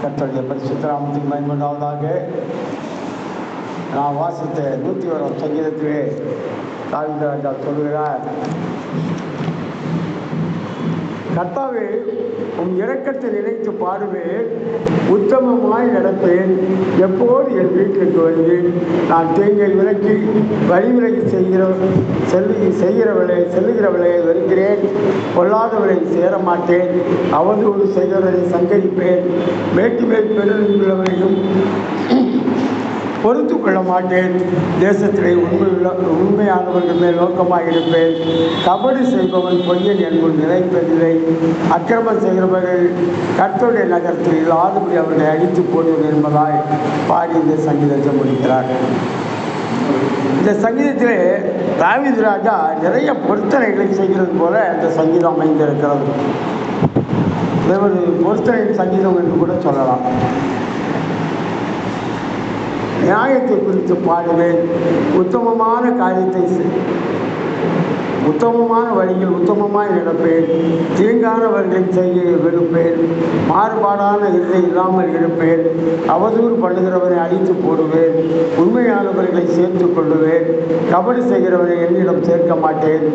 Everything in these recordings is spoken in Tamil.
கர்த்தருடைய பரிசுத்தராமத்துக்கு பயன்படாவதாக நான் வாசித்த நூற்றி ஓராம் சங்கீதத்திலே தாவிதராஜா சொல்கிறார் கர்த்தாவே உன் இறக்கத்தை நினைத்து பாடுவேன் உத்தமமாய் நடப்பேன். எப்போது என் வீட்டிற்கு வருவேன்? நான் தேங்கை விலக்கி வழிவிலகி செய்கிற செல்லு செய்கிறவளை செல்லுகிறவளை வருகிறேன் பொல்லாதவளை சேர மாட்டேன் அவதூறு செய்கிறவரை சங்கரிப்பேன். மேட்டு மேல் பெருள்ளவரையும் பொறுத்து கொள்ள மாட்டேன் தேசத்திலே உண்மையுள்ள உண்மையானவர்கள் மேல் நோக்கமாக இருப்பேன். கபடி செய்பவன் பொய்யன் என்பது நினைப்பதில்லை அக்கிரமம் செய்கிறவர்கள் கர்த்தருடைய நகரத்தில் இல்லாதபடி அவர்களை அழித்து போடுவது என்பதாய் பாடி இந்த சங்கீதத்தை முடிக்கிறார். இந்த சங்கீதத்திலே தாவீது ராஜா நிறைய பொருத்தனைகளை செய்கிறது போல இந்த சங்கீதம் அமைந்திருக்கிறது. ஒரு பொருத்தனை சங்கீதம் என்று கூட சொல்லலாம். நியாயத்தை குறித்து பாடுவேன். உத்தமமான காரியத்தை உத்தமமான வழியில் உத்தமமாய் நடப்பேன். தீங்கானவர்களின் செய்ய வெறுப்பேன். மாறுபாடான இதை இல்லாமல் இருப்பேன். அவதூறு பண்ணுகிறவனை அழித்து போடுவேன். உண்மையானவர்களை சேர்த்து கொள்ளுவேன். கபடி செய்கிறவனை என்னிடம் சேர்க்க மாட்டேன்.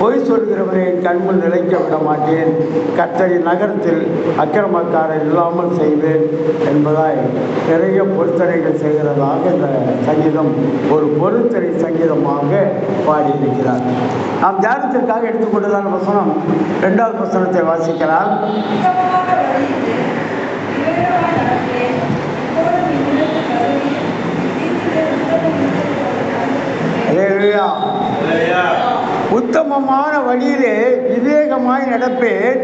பொய் சொல்கிறவரை என் கண்முன் நிலைக்க விட மாட்டேன். கத்தரி நகரத்தில் அக்கிரமக்காரர் இல்லாமல் செய்வேன் என்பதாய் நிறைய பொருத்தனைகள் செய்கிறதாக இந்த சங்கீதம் ஒரு பொருத்தனை சங்கீதமாக பாடியிருக்கிறார். நாம் தியானத்திற்காக எடுத்துக்கொண்டதான வசனம். இரண்டாவது வசனத்தை வாசிக்கலாம். அல்லேலூயா. உத்தமமான வழியிலே விவேகமாய் நடப்பேன்.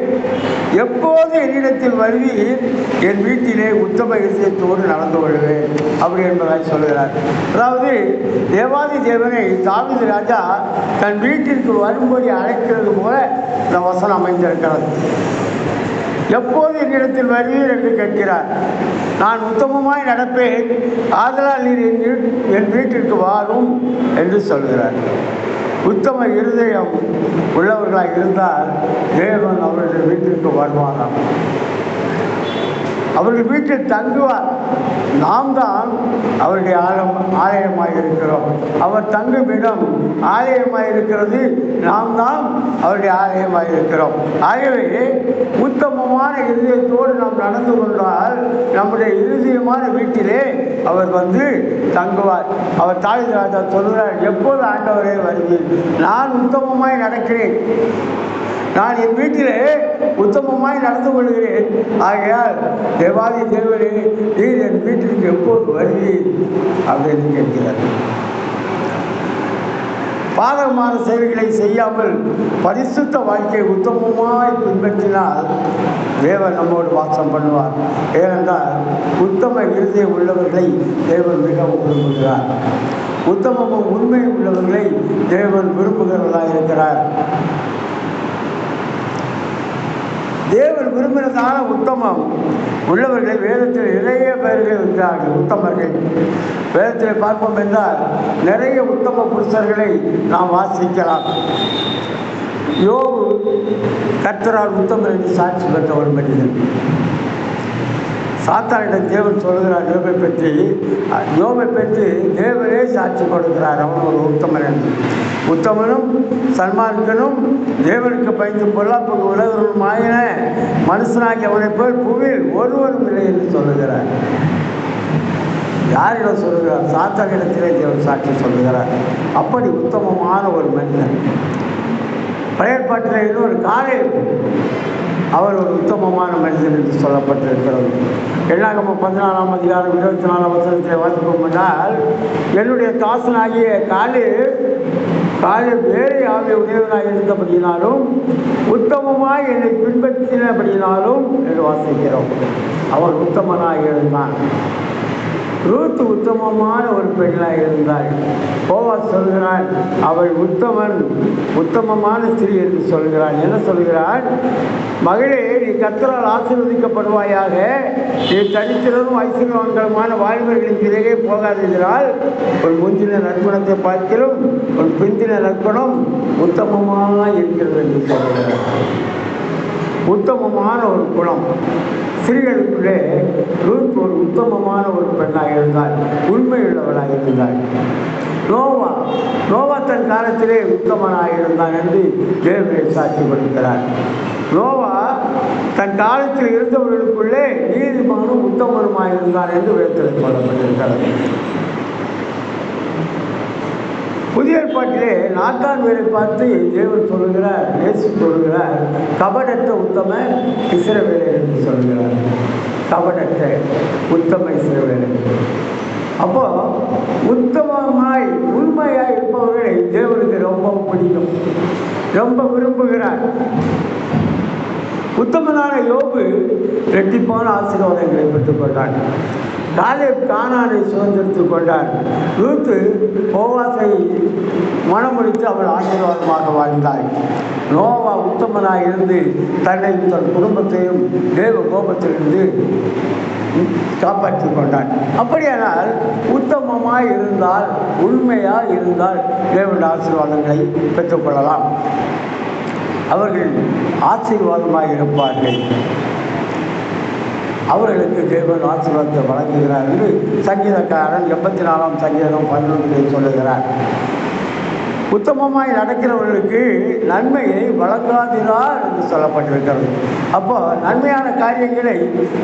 எப்போது என்னிடத்தில் வருவி என் வீட்டிலே உத்தம இசையத்தோடு நடந்து கொள்வேன். அப்படி என்பதாய் சொல்கிறார். அதாவது தேவாதி தேவனை தாவீது ராஜா தன் வீட்டிற்கு வரும்படி அழைக்கிறது போல இந்த வசனம் அமைந்திருக்கிறது. எப்போது என்னிடத்தில் வருவீர் என்று கேட்கிறார். நான் உத்தமமாய் நடப்பேன். ஆதலால் நீர் என் என் வீட்டிற்கு வாரும் என்று சொல்கிறார். உத்தம இருதயம் உள்ளவர்களாக இருந்தால் தேவன் அவர்கள் வீட்டிற்கு வருவாராம். அவர்கள் வீட்டில் தங்குவார். நாம் தான் அவருடைய ஆலம் ஆலயமாக இருக்கிறோம் அவர் தங்கும் இடம் ஆலயமாக இருக்கிறது நாம் தான் அவருடைய ஆலயமாக இருக்கிறோம் ஆகவே உத்தமமான இருதயத்தோடு நாம் நடந்து கொண்டால் நம்முடைய இருதயமான வீட்டிலே அவர் வந்து தங்குவார். அவர் தாய் ராஜா சொல்கிறார் எப்போது ஆண்டவரே வருவீர்? நான் உத்தமமாய் நடக்கிறேன். நான் என் வீட்டிலே உத்தமமாய் நடந்து கொள்கிறேன். ஆகையால் தேவாதி தேவனே நீர் என் வீட்டிற்கு எப்போது வருவீர்? அப்படின்னு கேட்கிறார். பாதகமான செயல்களை செய்யாமல் பரிசுத்த வாழ்க்கையை உத்தமமாய் பின்பற்றினால் தேவன் நம்மோடு வாசம் பண்ணுவார். ஏனென்றால் உத்தம இருதயம் உள்ளவர்களை தேவன் மிகவும் விரும்புகிறார். உத்தமமும் உண்மை உள்ளவர்களை தேவன் விரும்புகிறவர்களாக இருக்கிறார். தேவன் விரும்பினதான உத்தமம். உள்ளவர்கள் வேதத்தில் நிறைய பேர்கள் இருக்கிறார்கள் உத்தமர்கள். வேதத்தில் பார்ப்போம் என்றால் நிறைய உத்தம புருஷர்களை நாம் வாசிக்கலாம். யோகு கர்த்தரால் உத்தமர் என்று சாட்சி பெற்ற ஒரு மனிதன் சாத்தானிடம் தேவன் சொல்கிறார் யோபை பற்றி யோபை பற்றி தேவரே சாட்சி கொடுக்கிறார். அவன் ஒரு உத்தமன் என்று. உத்தமனும் சன்மார்க்கனும் தேவனுக்கு பயந்து பொல்லாப்புக்கு ஆயின. மனுஷனாகி அவனை போய் புவியில் ஒருவரும் இல்லை என்று சொல்லுகிறார். யாரிடம் சொல்லுகிறார்? சாத்தானிடத்திலே தேவன் சாட்சி சொல்லுகிறார். அப்படி உத்தமமான ஒரு மனிதன். பழைய பாட்டில் இன்னொரு காலை அவர் ஒரு உத்தமமான மனிதன் என்று சொல்லப்பட்டிருக்கிறது. எண்ணாகம பதினாலாம் அதிகாரம் இருபத்தி நாலாம் வசனத்தில் வாசிப்போம் என்றால் என்னுடைய தாசனாகிய காலு காலு வேறு ஆகிய உடையவனாக இருந்தபடியினாலும் உத்தமமாக என்னை பின்பற்றினபடியினாலும் என்று வாசிக்கிறோம். அவர் உத்தமனாக இருந்தான். ரூத் உத்தமமான ஒரு பெண்ணாக இருந்தாள். போவா சொல்கிறாள் அவள் உத்தமன் உத்தமமான ஸ்திரீ என்று சொல்கிறாள். என்ன சொல்கிறாள்? மகளே நீ கத்தரால் ஆசீர்வதிக்கப்படுவாயாக. நீ தனித்திறனும் ஐஸ்வர்யவான்களுமான வாழ்வர்களின் பிறகே போகாதென்றால் உன் முந்தின நற்குணத்தை பார்க்கிறோம் உன் பிந்தின நற்குணம் உத்தமமாக இருக்கிறது என்று சொல்கிறார் உத்தமமான ஒரு குணம். ஸ்திரீகளுக்குள்ளே ரூத் ஒரு உத்தமமான ஒரு பெண்ணாக இருந்தாள் உண்மையுள்ளவனாக இருந்தாள். நோவா நோவா தன் காலத்திலே உத்தமனாக இருந்தான் என்று தேவனை சாட்சி கொடுக்கிறார். நோவா தன் காலத்தில் இருந்தவர்களுக்குள்ளே நீதிமானும் உத்தமனுமாக இருந்தான் என்று வேதத்தில் சொல்லப்பட்டிருக்கிறது. புதிய ஏற்பாட்டிலே நாத்தான் வேலை பார்த்து தேவன் சொல்லுகிறார் இயேசு சொல்லுகிறார் கபடற்ற உத்தம இஸ்ரவேலை என்று சொல்கிறார் கபடற்ற உத்தம இஸ்ரவேலை. அப்போ உத்தமமாய் உண்மையாய் இருப்பவர்களை தேவனுக்கு ரொம்ப பிடிக்கும். ரொம்ப விரும்புகிறார். உத்தமனான யோபு ரெட்டிப்பான ஆசீர்வாதங்களை பெற்றுக்கொண்டான் காலேப் கானானை சுதந்திரித்துக் கொண்டார். ரூத்து போவாசை மனமுடித்து அவள் ஆசீர்வாதமாக வாழ்ந்தாள் நோவா உத்தமனாக இருந்து தன்னை தன் குடும்பத்தையும் தேவ கோபத்திலிருந்து காப்பாற்றிக் கொண்டான் அப்படியானால் உத்தமமாய் இருந்தால் உண்மையாக இருந்தால் தேவனுடைய ஆசீர்வாதங்களை பெற்றுக்கொள்ளலாம் அவர்கள் ஆசீர்வாதமாக இருப்பார்கள். அவர்களுக்கு தேவன் ஆசீர்வாதத்தை வழங்குகிறார் என்று சங்கீதக்காரன் எண்பத்தி நாலாம் சங்கீதம் பதினொன்றில் சொல்லுகிறார். உத்தமமாய் நடக்கிறவர்களுக்கு நன்மையை வழங்காதிரார் என்று சொல்லப்பட்டிருக்கிறது. அப்போ நன்மையான காரியங்களை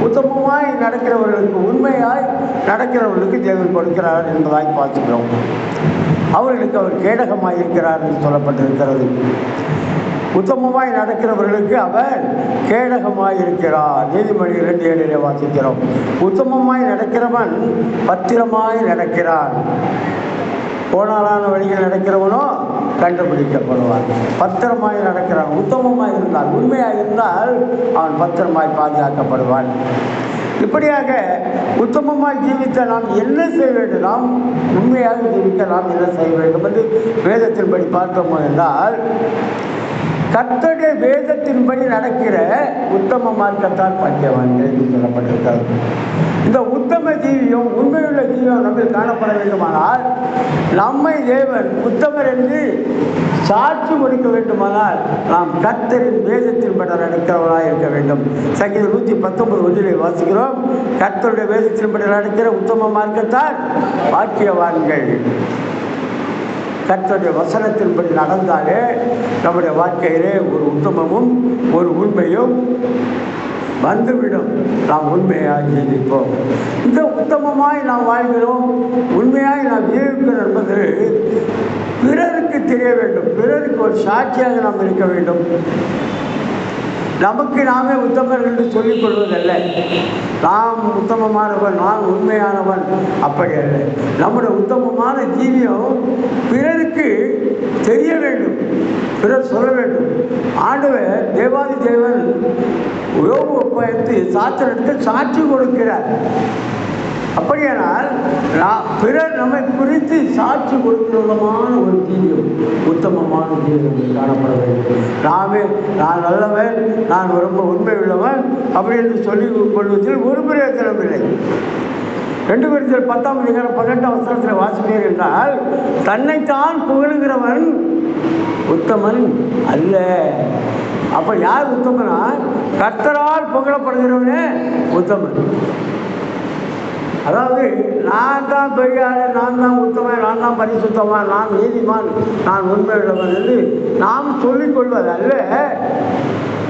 உத்தமமாய் நடக்கிறவர்களுக்கு உண்மையாய் நடக்கிறவர்களுக்கு தேவன் கொடுக்கிறார் என்பதாய் பார்த்துக்கிறோம். அவர்களுக்கு அவர் கேடகமாக இருக்கிறார் என்று சொல்லப்பட்டிருக்கிறது. உத்தமமாய் நடக்கிறவர்களுக்கு அவர் கேடகமாயிருக்கிறார். நீதிமொழி இரண்டு ஏழிலே வாசிக்கிறோம். உத்தமமாய் நடக்கிறவன் பத்திரமாய் நடக்கிறான். போனாலான வழியில் நடக்கிறவனோ கண்டுபிடிக்கப்படுவான். பத்திரமாய் நடக்கிறான். உத்தமமாய் இருந்தால் உண்மையாக இருந்தால் அவன் பத்திரமாய் பாதுகாக்கப்படுவான். இப்படியாக உத்தமமாய் ஜீவித்த நாம் என்ன செய்ய வேண்டும்? நாம் உண்மையாக ஜீவிக்க நாம் என்ன செய்ய வேண்டும் என்று வேதத்தின்படி பார்த்தோம் என்றால் கர்த்தருடைய வேதத்தின்படி நடக்கிற உத்தம மார்க்கத்தான் பாக்கியவான்கள் என்று சொல்லப்பட்டிருக்கிறது. இந்த உத்தம ஜீவியம் உண்மையுள்ள ஜீவியம் நம்மில் காணப்பட வேண்டுமானால் நம்மை தேவன் உத்தமர் என்று சாட்சி கொடுக்க வேண்டுமானால் நாம் கர்த்தரின் வேதத்தின்படி நடக்கிறவராக இருக்க வேண்டும். சங்கீதம் நூற்றி பத்தொன்பது ஒன்றிலே வாசிக்கிறோம். கர்த்தருடைய வேதத்தின்படி நடக்கிற உத்தம மார்க்கத்தான் பாக்கியவான்கள். கர்த்தருடைய வசனத்தின்படி நடந்தாலே நம்முடைய வாழ்க்கையிலே ஒரு உத்தமமும் ஒரு உண்மையும் வந்துவிடும். நாம் உண்மையாக ஜீவிப்போம் இந்த உத்தமமாய் நாம் வாழ்கிறோம். உண்மையாய் நாம் ஜீவிக்கிறோம் என்பது பிறருக்கு தெரிய வேண்டும். பிறருக்கு ஒரு சாட்சியாக நாம் இருக்க வேண்டும். நமக்கு நாமே உத்தமர் என்று சொல்லிக் கொள்வதல்ல. நாம் உத்தமமானவன் நான் உண்மையானவன் அப்படி அல்ல. நம்முடைய உத்தமமான ஜீவியம் பிறருக்கு தெரிய வேண்டும். பிறர் சொல்ல வேண்டும். ஆண்டவர் தேவாதி தேவன் யோபு பயத்து சாத்திரத்துக்கு சாட்சி கொடுக்கிறார். அப்படியானால் நான் பிறர் நம்மை குறித்து சாட்சி கொடுக்கிறமான ஒரு ஜீவியம் உத்தமமான ஜீவியம் காணப்பட வேண்டும் நாமே நான் நல்லவன் நான் ரொம்ப உண்மை உள்ளவன் அப்படி என்று சொல்லிக் கொள்வதில் ஒரு பிரயோஜனம் இல்லை. ரெண்டு பேருக்கு பத்தாம் அதிகாரம் பன்னெண்டாம் வசனத்தில் வாசிப்பீர் என்றால் தன்னைத்தான் புகழுகிறவன் உத்தமன் அல்ல. அப்போ யார் உத்தமனா? கர்த்தரால் புகழப்படுகிறவனே உத்தமன். அதாவது நான் தான் பெரிய நான் தான் உத்தமன் நான் தான் பரிசுத்தவான் நான் நீதிமான் நான் உண்மையுள்ளவன் என்று நாம் சொல்லிக்கொள்வது அல்ல.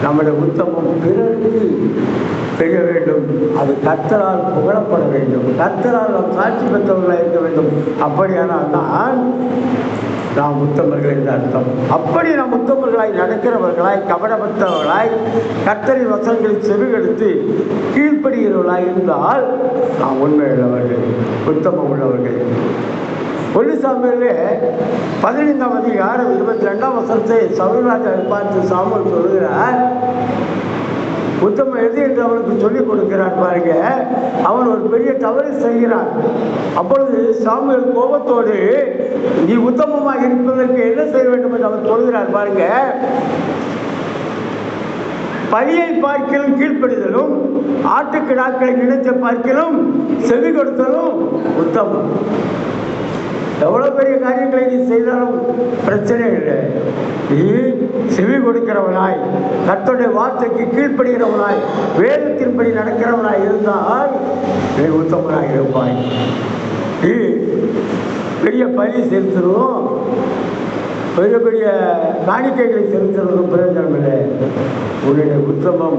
நம்முடைய உத்தமம் பிறருக்கு செய்ய வேண்டும். அது கத்தரால் புகழப்பட வேண்டும். கத்தரால் நாம் சாட்சி பெற்றவர்களாக இருக்க வேண்டும். அப்படியானால் தான் நாம் உத்தமர்கள் என்று அர்த்தம். அப்படி நாம் உத்தமர்களாய் நடக்கிறவர்களாய் கவனமற்றவர்களாய் கத்தரின் வசங்களை செவிகெடுத்து கீழ்ப்படுகிறவர்களாய் இருந்தால் நாம் உண்மையுள்ளவர்கள் உத்தமம் உள்ளவர்கள் பொன்னிசாமியிலே பதினைந்தாம் அதிகாரம் இருபத்தி ரெண்டாம் வசனத்தை சௌரராஜா பார்த்து சாமல் சொல்கிறார் உத்தமம் எது என்று அவனுக்கு சொல்லிக் கொடுக்கிறான் பாருங்க. அவன் ஒரு பெரிய தவறு செய்கிறான். அப்பொழுது சாமியல் கோபத்தோடு நீ உத்தமமாக இருப்பதற்கு என்ன செய்ய வேண்டும்? என்று அவர் சொல்கிறார் பாருங்க. பலியை பார்க்கலும் கீழ்ப்படிதலும் ஆட்டுக்கிடாக்களை நினைத்த பார்க்கலும் செவி கொடுத்தலும் உத்தமம். எவ்வளோ பெரிய காரியங்களை நீ செய்தாலும் பிரச்சனை இல்லை. நீ செவி கொடுக்கிறவனாய் கத்தோடைய வார்த்தைக்கு கீழ்ப்படுகிறவனாய் வேதத்தின்படி நடக்கிறவனாய் இருந்தால் நீ உத்தமனாக இருப்பாய். நீ பெரிய பணி செலுத்தணும் பெரிய பெரிய காணிக்கைகளை செலுத்துவதும் பிரயோஜனம் இல்லை. உன்னுடைய உத்தமம்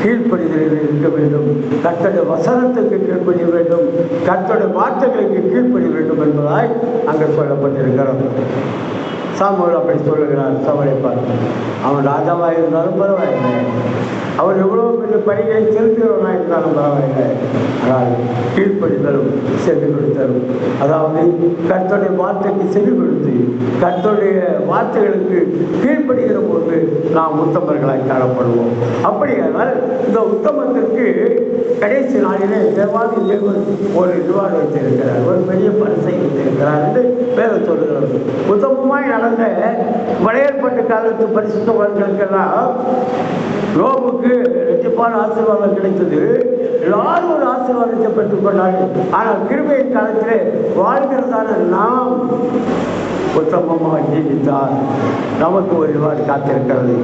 கீழ்ப்படுகிறது இருக்க வேண்டும். கர்த்தருடைய வசனத்துக்கு கீழ்ப்படிய வேண்டும். கர்த்தருடைய வார்த்தைகளுக்கு கீழ்ப்படிய வேண்டும் என்பதாய் அங்கே சொல்லப்பட்டிருக்கிறோம். சாமுவேல் அப்படி சொல்லுகிறார் சவலை பார்த்து அவன் ராஜாவாக இருந்தாலும் பரவாயில்லை. அவர் எவ்வளோ பெரிய பணிகளை செலுத்துகிறவனாக இருந்தாலும் பரவாயில்லை. ஆனால் கீழ்ப்படிதலும் செவி கொடுத்தலும் அதாவது கர்த்தருடைய வார்த்தைக்கு செவி கொடுத்து கர்த்தருடைய வார்த்தைகளுக்கு கீழ்ப்படுகிற போது நாம் உத்தமர்களாய் காணப்படுவோம். அப்படியானால் இந்த உத்தமத்திற்கு கடைசி நாளிலே தேவாதி ஒரு இதுவாக வைத்திருக்கிறார் ஒரு பெரிய பரிசை வைத்திருக்கிறார் என்று பேர சொல்லுகிறது. உத்தமமாய் நடந்த வளையற்பட்டு காலத்து பரிசுத்தவர்களுக்கெல்லாம் ரோமுக்கு ரெட்டிப்பான ஆசீர்வாதம் கிடைத்தது. எல்லாரும் ஒரு ஆசீர்வாதத்தை பெற்றுக் கொண்டார்கள். ஆனால் கிருபையின் காலத்திலே வாழ்கிறதான நாம் உத்தமமாக ஜீவித்தால் நமக்கு ஒரு காத்திருக்கிறது.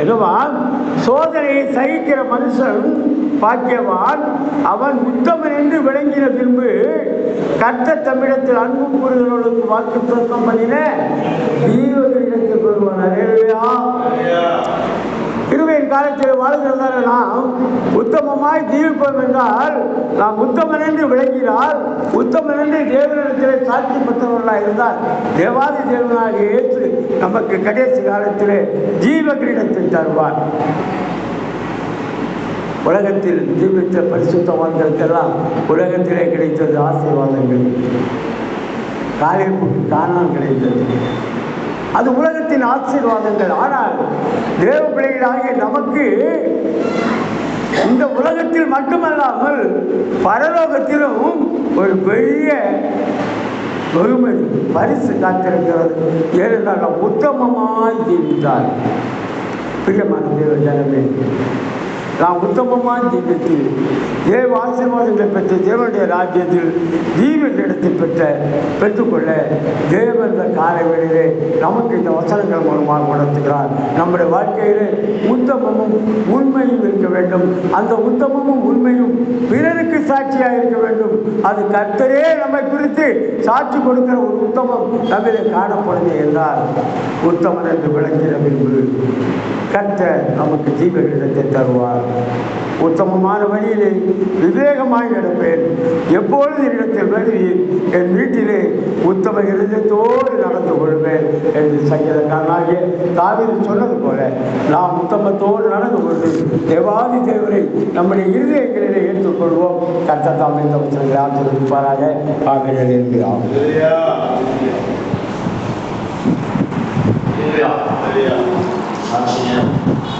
என்னவா சோதனையை சகிக்கிற மனுஷன் பாக்கியவான். அவன் உத்தமன் என்று விளங்கின பின்பு கர்த்த தமிழத்தில் அன்பு கூறுகிறவர்களுக்கு வாக்கு தத்தம் பண்ணின ஜீவகளிடத்தில் பெறுவான் அரையா காலத்தில் வாழ்கிறதால நாம் உத்தமமாய் ஜீவிப்போம் என்றால் நாம் உத்தமன் என்று விளங்கினால் உத்தமன் என்று தேவனிடத்தில் சாட்சி பெற்றவர்களாக இருந்தால் தேவாதி தேவனாக ஏற்று நமக்கு கடைசி காலத்திலே ஜீவ கிரீடத்தை தருவார். உலகத்தில் ஜீவித்த பரிசுத்தவான்களுக்கெல்லாம் உலகத்திலே கிடைத்தது ஆசீர்வாதங்கள். காலைப்புக்கு காணாமல் கிடைத்தது. அது உலகத்தின் ஆசீர்வாதங்கள். ஆனால் தேவ பிள்ளைகளாகிய நமக்கு இந்த உலகத்தில் மட்டுமல்லாமல் பரலோகத்திலும் ஒரு பெரிய பெருமதி பரிசு காத்திருக்கிறது. ஏனென்றால் உத்தமமாய் ஜீவித்தார். பிரியமான தேவ ஜனமே நாம் உத்தமமாக ஜீவித்து தேவ ஆசீர்வாதங்களை பெற்று தேவனுடைய ராஜ்யத்தில் ஜீவன் இடத்தை பெற்ற பெற்றுக்கொள்ள தேவன் இந்த நமக்கு இந்த வசனங்கள் மூலமாக உணர்த்துகிறார். நம்முடைய வாழ்க்கையிலே உத்தமமும் உண்மையும் இருக்க வேண்டும். அந்த உத்தமமும் உண்மையும் பிறருக்கு சாட்சியாக இருக்க வேண்டும். அது கர்த்தரே நம்மை குறித்து சாட்சி கொடுக்கிற ஒரு உத்தமம் நம்மிலே காணப்படுது என்றால் உத்தமன் என்று விளங்கிற பின்பு கர்த்தர் நமக்கு ஜீவகிடத்தை தருவார். உத்தமமான வழியிலே விவேகமாய் நடப்பேன். எப்பொழுது என்னிடத்தில் வருவேன் என் வீட்டிலே உத்தம இருதயத்தோடு நடந்து கொள்வேன் என்று சங்கீதக்காரனாகிய தாவிர சொன்னது போல நாம் உத்தமத்தோடு நடந்து கொண்டு தேவாதி தேவரை நம்முடைய இருதயங்களிலே ஏற்றுக்கொள்வோம். கத்த தாம் இந்த வசனங்களை ஆசிரியப்பாராக என்கிறார் Yeah.